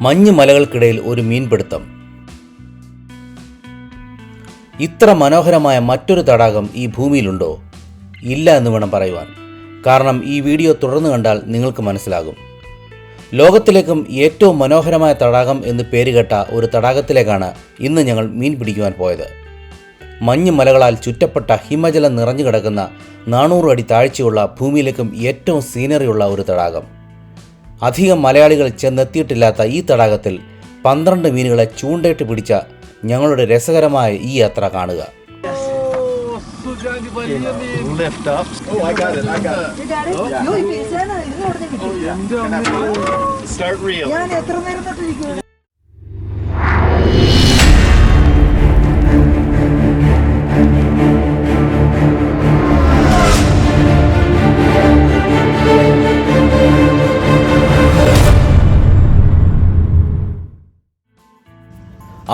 മഞ്ഞ് മലകൾക്കിടയിൽ ഒരു മീൻപിടുത്തം. ഇത്ര മനോഹരമായ മറ്റൊരു തടാകം ഈ ഭൂമിയിലുണ്ടോ? ഇല്ല എന്ന് വേണം പറയുവാൻ. കാരണം ഈ വീഡിയോ തുടർന്ന് കണ്ടാൽ നിങ്ങൾക്ക് മനസ്സിലാകും. ലോകത്തിലേക്കും ഏറ്റവും മനോഹരമായ തടാകം എന്ന് പേരുകേട്ട ഒരു തടാകത്തിലേക്കാണ് ഇന്ന് ഞങ്ങൾ മീൻ പിടിക്കുവാൻ പോയത്. മഞ്ഞ് മലകളാൽ ചുറ്റപ്പെട്ട ഹിമജലം നിറഞ്ഞു കിടക്കുന്ന നാനൂറ് അടി താഴ്ചയുള്ള ഭൂമിയിലേക്കും ഏറ്റവും സീനറിയുള്ള ഒരു തടാകം. അധികം മലയാളികൾ ചെന്നെത്തിയിട്ടില്ലാത്ത ഈ തടാകത്തിൽ പന്ത്രണ്ട് മീനുകളെ ചൂണ്ടയിട്ട് പിടിച്ച ഞങ്ങളുടെ രസകരമായ ഈ യാത്ര കാണുക.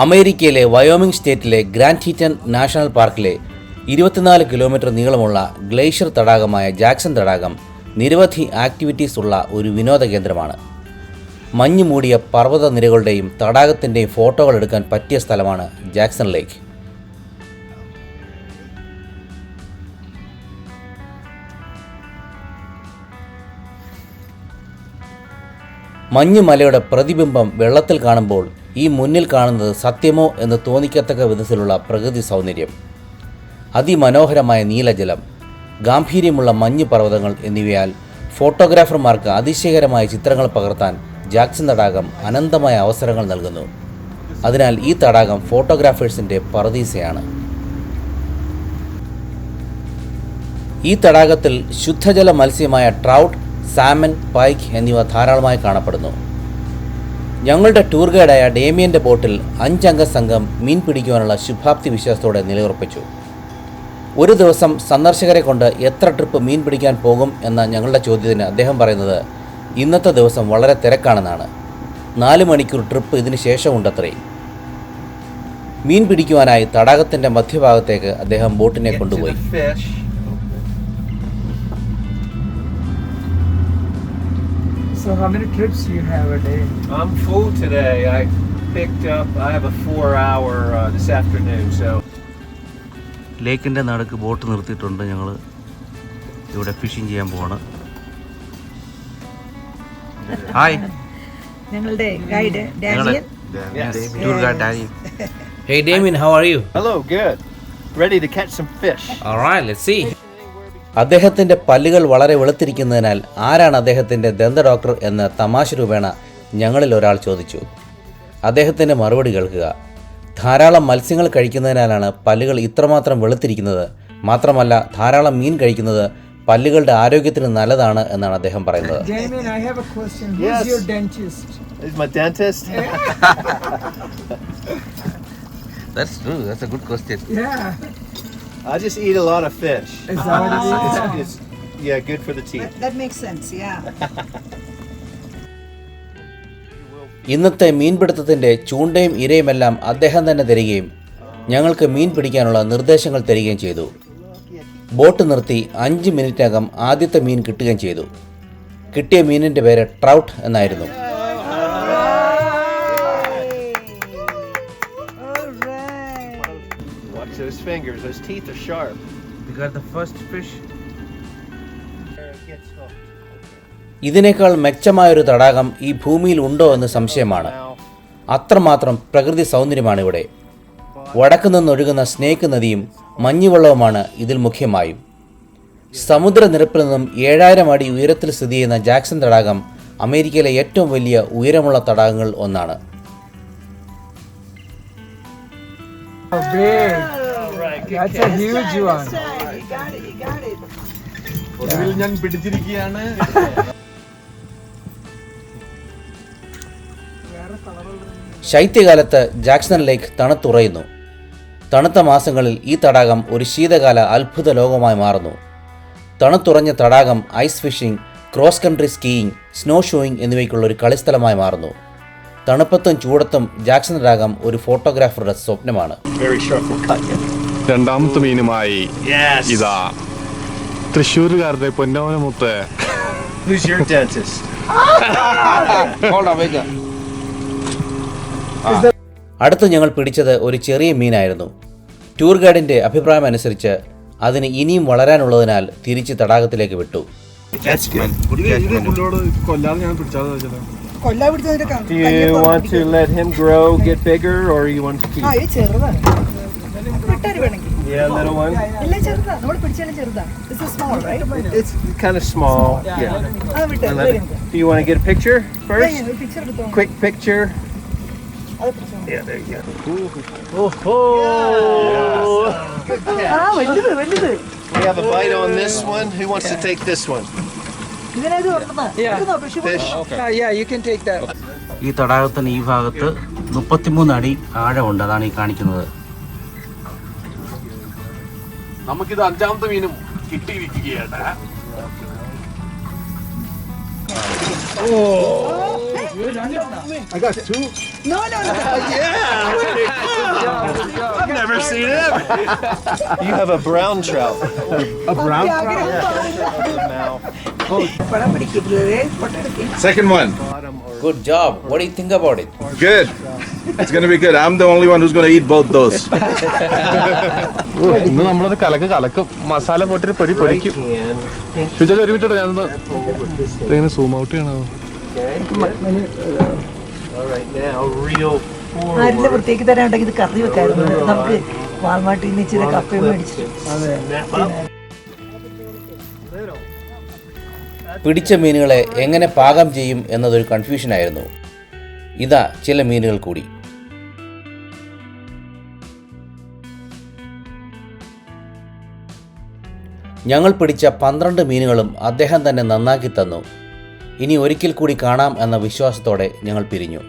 അമേരിക്കയിലെ വയോമിംഗ് സ്റ്റേറ്റിലെ ഗ്രാൻഡ് ഹീറ്റൻ നാഷണൽ പാർക്കിലെ ഇരുപത്തിനാല് കിലോമീറ്റർ നീളമുള്ള ഗ്ലേഷ്യർ തടാകമായ ജാക്സൺ തടാകം നിരവധി ആക്ടിവിറ്റീസ് ഉള്ള ഒരു വിനോദ കേന്ദ്രമാണ്. മഞ്ഞു മൂടിയ പർവത നിരകളുടെയും തടാകത്തിന്റെയും ഫോട്ടോകൾ എടുക്കാൻ പറ്റിയ സ്ഥലമാണ് ജാക്സൺ ലേക്ക്. മഞ്ഞുമലയുടെ പ്രതിബിംബം വെള്ളത്തിൽ കാണുമ്പോൾ ഈ മുന്നിൽ കാണുന്നത് സത്യമോ എന്ന് തോന്നിക്കത്തക്ക വിധത്തിലുള്ള പ്രകൃതി സൗന്ദര്യം. അതിമനോഹരമായ നീലജലം ഗാംഭീര്യമുള്ള മഞ്ഞ് പർവതങ്ങൾ എന്നിവയാൽ ഫോട്ടോഗ്രാഫർമാർക്ക് അതിശയകരമായ ചിത്രങ്ങൾ പകർത്താൻ ജാക്സൺ തടാകം അനന്തമായ അവസരങ്ങൾ നൽകുന്നു. അതിനാൽ ഈ തടാകം ഫോട്ടോഗ്രാഫേഴ്സിന്റെ പറദീസയാണ്. ഈ തടാകത്തിൽ ശുദ്ധജല മത്സ്യമായ ട്രൗട്ട് സാമൻ പൈക്ക് എന്നിവ ധാരാളമായി കാണപ്പെടുന്നു. ഞങ്ങളുടെ ടൂർ ഗൈഡായ ഡേമിയന്റെ ബോട്ടിൽ അഞ്ചംഗ സംഘം മീൻ പിടിക്കുവാനുള്ള ശുഭാപ്തി വിശ്വാസത്തോടെ നിലയുറപ്പിച്ചു. ഒരു ദിവസം സന്ദർശകരെ കൊണ്ട് എത്ര ട്രിപ്പ് മീൻ പിടിക്കാൻ പോകും എന്ന ഞങ്ങളുടെ ചോദ്യത്തിന് അദ്ദേഹം പറയുന്നത് ഇന്നത്തെ ദിവസം വളരെ തിരക്കാണെന്നാണ്. നാല് മണിക്കൂർ ട്രിപ്പ് ഇതിന് ശേഷമുണ്ടത്രേ. മീൻ പിടിക്കുവാനായി തടാകത്തിന്റെ മധ്യഭാഗത്തേക്ക് അദ്ദേഹം ബോട്ടിനെ കൊണ്ടുപോയി. So how many trips you have a day? I'm full today. I picked up. I have a four-hour uh, this afternoon. So ലേക്കിന്റെ നടുക്ക് ബോട്ട് നിർത്തിയിട്ടുണ്ട് ഞങ്ങൾ ഇവിടെ ഫിഷിംഗ് ചെയ്യാൻ പോവാണ് ഹായ് ഞങ്ങളുടെ guide Daniel tour guide Danny Hey Damien, how are you? hello, good. Ready to catch some fish. അദ്ദേഹത്തിന്റെ പല്ലുകൾ വളരെ വെളുത്തിരിക്കുന്നതിനാൽ ആരാണ് അദ്ദേഹത്തിന്റെ ദന്ത ഡോക്ടർ എന്ന് തമാശ രൂപേണ ഞങ്ങളിൽ ഒരാൾ ചോദിച്ചു അദ്ദേഹത്തിന്റെ മറുപടി കേൾക്കുക ധാരാളം മത്സ്യങ്ങൾ കഴിക്കുന്നതിനാലാണ് പല്ലുകൾ ഇത്രമാത്രം വെളുത്തിരിക്കുന്നത് മാത്രമല്ല ധാരാളം മീൻ കഴിക്കുന്നത് പല്ലുകളുടെ ആരോഗ്യത്തിന് നല്ലതാണ് എന്നാണ് അദ്ദേഹം പറയുന്നത് That's true. That's a question. My dentist. Yeah. I just eat a lot of fish. Is that what it is? It's, it's, yeah, good for the teeth. That, that makes sense, yeah. ഇന്നത്തെ മീൻപിടുത്തത്തിന്റെ ചൂണ്ടയും ഇരയുമെല്ലാം അദ്ദേഹം തന്നെ തരികയും ഞങ്ങൾക്ക് മീൻ പിടിക്കാനുള്ള നിർദ്ദേശങ്ങൾ തരികയും ചെയ്തു boat നിർത്തി അഞ്ച് മിനിറ്റിനകം ആദ്യത്തെ മീൻ കിട്ടുകയും ചെയ്തു കിട്ടിയ മീനിന്റെ പേര് ട്രൗട്ട് എന്നായിരുന്നു those fingers. Those teeth are sharp. You got the first fish. ഇതിനേക്കാൾ മെച്ചമായൊരു തടാകം ഈ ഭൂമിയിൽ ഉണ്ടോ എന്ന് സംശയമാണ് അത്രമാത്രം പ്രകൃതി സൗന്ദര്യമാണ് ഇവിടെ വടക്ക് നിന്നൊഴുകുന്ന സ്നേക്ക് നദിയും മഞ്ഞുവെള്ളവുമാണ് ഇതിൽ മുഖ്യമായും സമുദ്രനിരപ്പിൽ നിന്നും ഏഴായിരം അടി ഉയരത്തിൽ സ്ഥിതി ചെയ്യുന്ന ജാക്സൺ തടാകം അമേരിക്കയിലെ ഏറ്റവും വലിയ ഉയരമുള്ള തടാകങ്ങൾ ഒന്നാണ് That's a huge one. ഒടുവിൽ ഞാൻ പിടിച്ചിരിക്കുകയാണ്. ശൈത്യകാലത്ത് ജാക്സൺ ലേക്ക് തണുത്തുറയുന്നു. തണുത്ത മാസങ്ങളിൽ ഈ തടാകം ഒരു ശീതകാല അത്ഭുത ലോകമായി മാറുന്നു. തണുത്തുറഞ്ഞ തടാകം ice fishing cross country skiing snow shoeing എന്നിവയ്ക്കുള്ള ഒരു കളിസ്ഥലമായി മാറുന്നു. തണുപ്പത്തും ചൂടത്തും ജാക്സൺ തടാകം ഒരു ഫോട്ടോഗ്രാഫറുടെ സ്വപ്നമാണ്. രണ്ടാമത്തെ മീനുമായി. ഇതാ തൃശ്ശൂരുകാരുടെ പൊന്നോനമുത്ത് Who's your dentist? അടുത്ത് ഞങ്ങൾ പിടിച്ചത് ഒരു ചെറിയ മീനായിരുന്നു. ടൂർ ഗൈഡിന്റെ അഭിപ്രായം അനുസരിച്ച് അതിന് ഇനിയും വളരാനുള്ളതിനാൽ തിരിച്ച് തടാകത്തിലേക്ക് വിട്ടു. കൊല്ലാതെ ഞാൻ പിടിച്ചാതെ കൊല്ലാ പിടിച്ചതിന്റെ ക- Do കയ്യെ you want to തുറന്നിരിക്കും. let him grow, get bigger, or you want to keep? ആ ഇത് ചെറുതാണ്. വിട്ടാര് വേണമെങ്കിൽ Yeah, little one. This is small right It's kind of small. Yeah. Do you want to get a picture first? Quick picture. Yeah, there you go. Oh, We have a bite on this one. Who wants to take this one? Fish. Yeah, yeah, you can take that. ഈ തടാകത്തിന് ഈ ഭാഗത്ത് മുപ്പത്തിമൂന്ന് അടി ആഴമുണ്ട് അതാണ് ഈ കാണിക്കുന്നത് നമുക്കിത് അഞ്ചാമത്തെ മീനും കിട്ടിയിരിക്കുകയാണ് No, no, no. I've never seen it. you have a brown trout. പടം പിടിക്കരുത് ഫോട്ടോ എടുക്കും Second one. Good job what you think about it Good. It's gonna be good. I'm the only one who's gonna eat both those. ഇന്ന് നമ്മളത് കലക്ക് കലക്കും മസാല പോട്ടിട്ട് പൊരി പൊരിക്കും Can. ശുചിച്ച ഒരു minute ഞാനൊന്ന് ഇങ്ങനെ സൂം ഔട്ട് ചെയ്യണോ All right, now reel forward. ആരിന്റെ വൃത്തിയാക്കി തരാണ്ടെങ്കിൽ ഇത് കറി വെക്കായിരുന്നു നമുക്ക് വാൾമാട്ടിൽ നിന്ന് ഇച്ചിരി കപ്പയും മേടിച്ചിട്ട്. പിടിച്ച മീനുകളെ എങ്ങനെ പാകം ചെയ്യും എന്നതൊരു കൺഫ്യൂഷനായിരുന്നു ഇതാ ചില മീനുകൾ കൂടി ഞങ്ങൾ പിടിച്ച പന്ത്രണ്ട് മീനുകളും അദ്ദേഹം തന്നെ നന്നാക്കി തന്നു. ഇനി ഒരിക്കൽ കൂടി കാണാം എന്ന വിശ്വാസത്തോടെ ഞങ്ങൾ പിരിഞ്ഞു.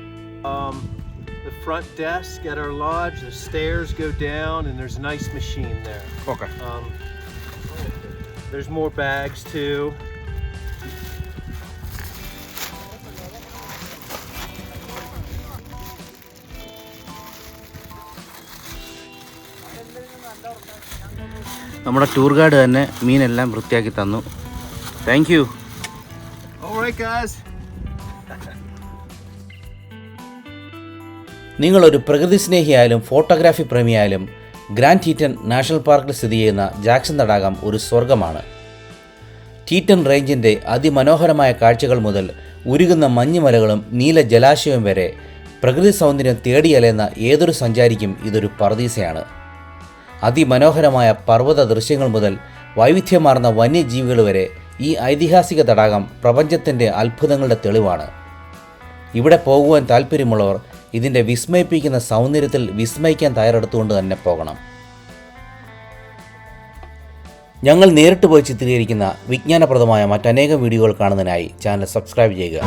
There's more bags too. നമ്മുടെ ടൂർ ഗൈഡ് തന്നെ മീനെല്ലാം വൃത്തിയാക്കി തന്നു. Thank you. നിങ്ങളൊരു പ്രകൃതി സ്നേഹിയായാലും ഫോട്ടോഗ്രാഫി പ്രേമിയായാലും ഗ്രാൻഡ് ടീറ്റൻ നാഷണൽ പാർക്കിൽ സ്ഥിതി ചെയ്യുന്ന ജാക്സൺ തടാകം ഒരു സ്വർഗമാണ് ടീറ്റൻ റേഞ്ചിന്റെ അതിമനോഹരമായ കാഴ്ചകൾ മുതൽ ഉരുകുന്ന മഞ്ഞുമലകളും നീല ജലാശയവും വരെ പ്രകൃതി സൗന്ദര്യം തേടിയലയുന്ന ഏതൊരു സഞ്ചാരിക്കും ഇതൊരു പറദീസയാണ് അതിമനോഹരമായ പർവത ദൃശ്യങ്ങൾ മുതൽ വൈവിധ്യമാർന്ന വന്യജീവികൾ വരെ ഈ ഐതിഹാസിക തടാകം പ്രപഞ്ചത്തിന്റെ അത്ഭുതങ്ങളുടെ തെളിവാണ്. ഇവിടെ പോകുവാൻ താല്പര്യമുള്ളവർ ഇതിന്റെ വിസ്മയിപ്പിക്കുന്ന സൗന്ദര്യത്തിൽ വിസ്മയിക്കാൻ തയ്യാറെടുത്തുകൊണ്ട് തന്നെ പോകണം. ഞങ്ങൾ നേരിട്ട് പോയി ചിത്രീകരിക്കുന്ന വിജ്ഞാനപ്രദമായ മറ്റനേകം വീഡിയോകൾ കാണുന്നതിനായി ചാനൽ സബ്സ്ക്രൈബ് ചെയ്യുക.